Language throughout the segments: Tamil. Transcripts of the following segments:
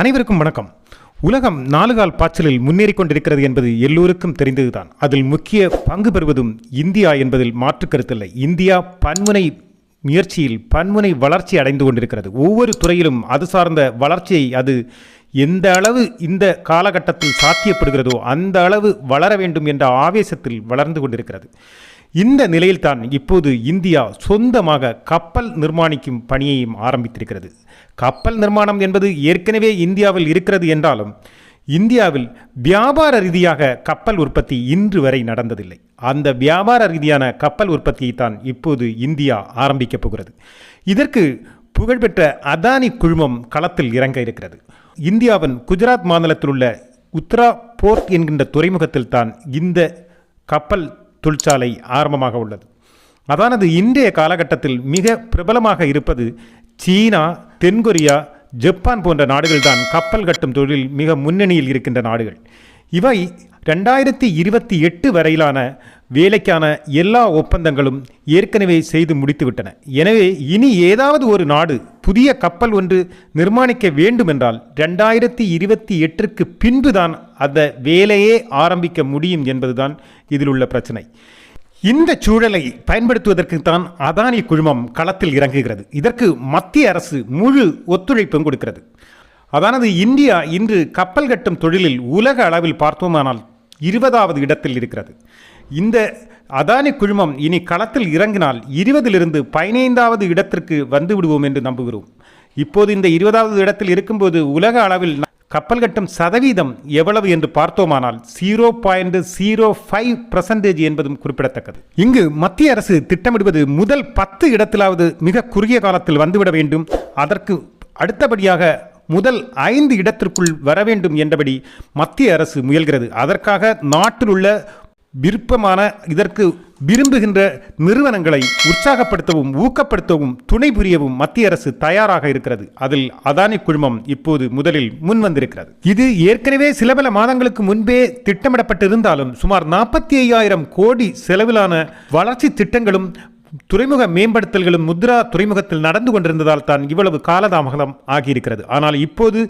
அனைவருக்கும் வணக்கம். உலகம் நாலுகால் பாய்ச்சலில் முன்னேறி கொண்டிருக்கிறது என்பது எல்லோருக்கும் தெரிந்ததுதான். அதில் முக்கிய பங்கு பெறுவதும் இந்தியா என்பதில் மாற்று கருத்தில்லை. இந்தியா பன்முனை முயற்சியில் பன்முனை வளர்ச்சி அடைந்து கொண்டிருக்கிறது. ஒவ்வொரு துறையிலும் அது சார்ந்த வளர்ச்சியை அது எந்த அளவு இந்த காலகட்டத்தில் சாத்தியப்படுகிறதோ அந்த அளவு வளர வேண்டும் என்ற ஆவேசத்தில் வளர்ந்து கொண்டிருக்கிறது. இந்த நிலையில்தான் இப்போது இந்தியா சொந்தமாக கப்பல் நிர்மாணிக்கும் பணியையும் ஆரம்பித்திருக்கிறது. கப்பல் நிர்மாணம் என்பது ஏற்கனவே இந்தியாவில் இருக்கிறது என்றாலும் இந்தியாவில் வியாபார ரீதியாக கப்பல் உற்பத்தி இன்று வரை நடந்ததில்லை. அந்த வியாபார ரீதியான கப்பல் உற்பத்தியை தான் இப்போது இந்தியா ஆரம்பிக்கப் போகிறது. இதற்கு புகழ்பெற்ற அதானி குழுமம் களத்தில் இறங்க இருக்கிறது. இந்தியாவின் குஜராத் மாநிலத்தில் உள்ள உத்ரா போர்ட் என்கின்ற துறைமுகத்தில் தான் இந்த கப்பல் தொழிற்சாலை ஆரம்பமாக உள்ளது. அதானது இன்றைய காலகட்டத்தில் மிக பிரபலமாக இருப்பது சீனா தென்கொரியா ஜப்பான் போன்ற நாடுகள்தான் கப்பல் கட்டும் தொழிலில் மிக முன்னணியில் இருக்கின்ற நாடுகள். இவை ரெண்டாயிரத்தி இருபத்தி எட்டு வரையிலான வேலைக்கான எல்லா ஒப்பந்தங்களும் ஏற்கனவே செய்து முடித்துவிட்டன. எனவே இனி ஏதாவது ஒரு நாடு புதிய கப்பல் ஒன்று நிர்மாணிக்க வேண்டுமென்றால் ரெண்டாயிரத்தி இருபத்தி எட்டிற்கு பின்புதான் அந்த வேலையே ஆரம்பிக்க முடியும் என்பதுதான் இதில் உள்ள பிரச்சனை. இந்த சூழலை பயன்படுத்துவதற்கு தான் அதானி குழுமம் களத்தில் இறங்குகிறது. இதற்கு மத்திய அரசு முழு ஒத்துழைப்பும் கொடுக்கிறது. அதானது இந்தியா இன்று கப்பல் கட்டும் தொழிலில் உலக அளவில் பார்த்தோமானால் இருபதாவது இடத்தில் இருக்கிறது. இந்த அதானி குழுமம் இனி களத்தில் இறங்கினால் இருபதிலிருந்து பதினைந்தாவது இடத்திற்கு வந்து விடுவோம் என்று நம்புகிறோம். இப்போது இந்த இருபதாவது இடத்தில் இருக்கும்போது உலக அளவில் கப்பல் கட்டும் சதவீதம் எவ்வளவு என்று பார்த்தோமானால் zero point zero five percentage என்பதும் குறிப்பிடத்தக்கது. இங்கு மத்திய அரசு திட்டமிடுவது முதல் பத்து இடத்திலாவது மிக குறுகிய காலத்தில் வந்துவிட வேண்டும். அதற்கு அடுத்தபடியாக முதல் ஐந்து இடத்திற்குள் வர வேண்டும் என்றபடி மத்திய அரசு முயல்கிறது. அதற்காக நாட்டில் உள்ள விருப்பமான இதற்கு விரும்புகின்ற நிறுவனங்களை உற்சாகப்படுத்தவும் ஊக்கப்படுத்தவும் துணை புரியவும் மத்திய அரசு தயாராக இருக்கிறது. அதில் அதானி குழுமம் இப்போது முதலில் முன் வந்திருக்கிறது. இது ஏற்கனவே சில பல மாதங்களுக்கு முன்பே திட்டமிடப்பட்டிருந்தாலும் சுமார் நாற்பத்தி ஐயாயிரம் கோடி செலவிலான வளர்ச்சி திட்டங்களும் துறைமுக மேம்படுத்தல்களும் முத்ரா துறைமுகத்தில் நடந்து கொண்டிருந்ததால் தான் இவ்வளவு காலதாமதம் ஆகியிருக்கிறது. ஆனால் இப்போது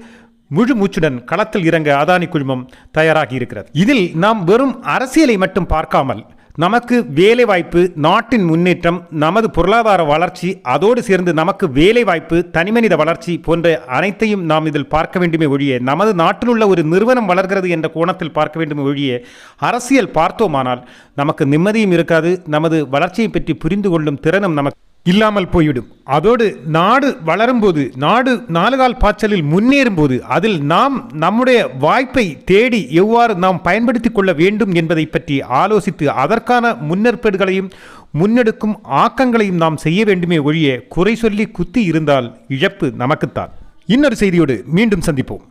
முழு மூச்சுடன் களத்தில் இறங்க அதானி குழுமம் தயாராகி இருக்கிறது இதில் நாம் வெறும் அரசியலை மட்டும் பார்க்காமல் நமக்கு வேலைவாய்ப்பு நாட்டின் முன்னேற்றம் நமது பொருளாதார வளர்ச்சி அதோடு சேர்ந்து நமக்கு வேலைவாய்ப்பு தனிமனித வளர்ச்சி போன்ற அனைத்தையும் நாம் இதில் பார்க்க வேண்டுமே ஒழிய நமது நாட்டில் உள்ள ஒரு நிறுவனம் வளர்கிறது என்ற கோணத்தில் பார்க்க வேண்டுமே ஒழிய அரசியல் பார்த்தோமானால் நமக்கு நிம்மதியும் இருக்காது நமது வளர்ச்சியை பற்றி புரிந்து கொள்ளும் திறனும் நமக்கு இல்லாமல் போய்விடும். அதோடு நாடு வளரும்போது நாடு நாலுகால் பாய்ச்சலில் முன்னேறும் போது அதில் நாம் நம்முடைய வாய்ப்பை தேடி எவ்வாறு நாம் பயன்படுத்திக் கொள்ள வேண்டும் என்பதை பற்றி ஆலோசித்து அதற்கான முன்னேற்பாடுகளையும் முன்னெடுக்கும் ஆக்கங்களையும் நாம் செய்ய வேண்டுமே ஒழிய குறை சொல்லி குத்தி இருந்தால் இழப்பு நமக்குத்தான். இன்னொரு செய்தியோடு மீண்டும் சந்திப்போம்.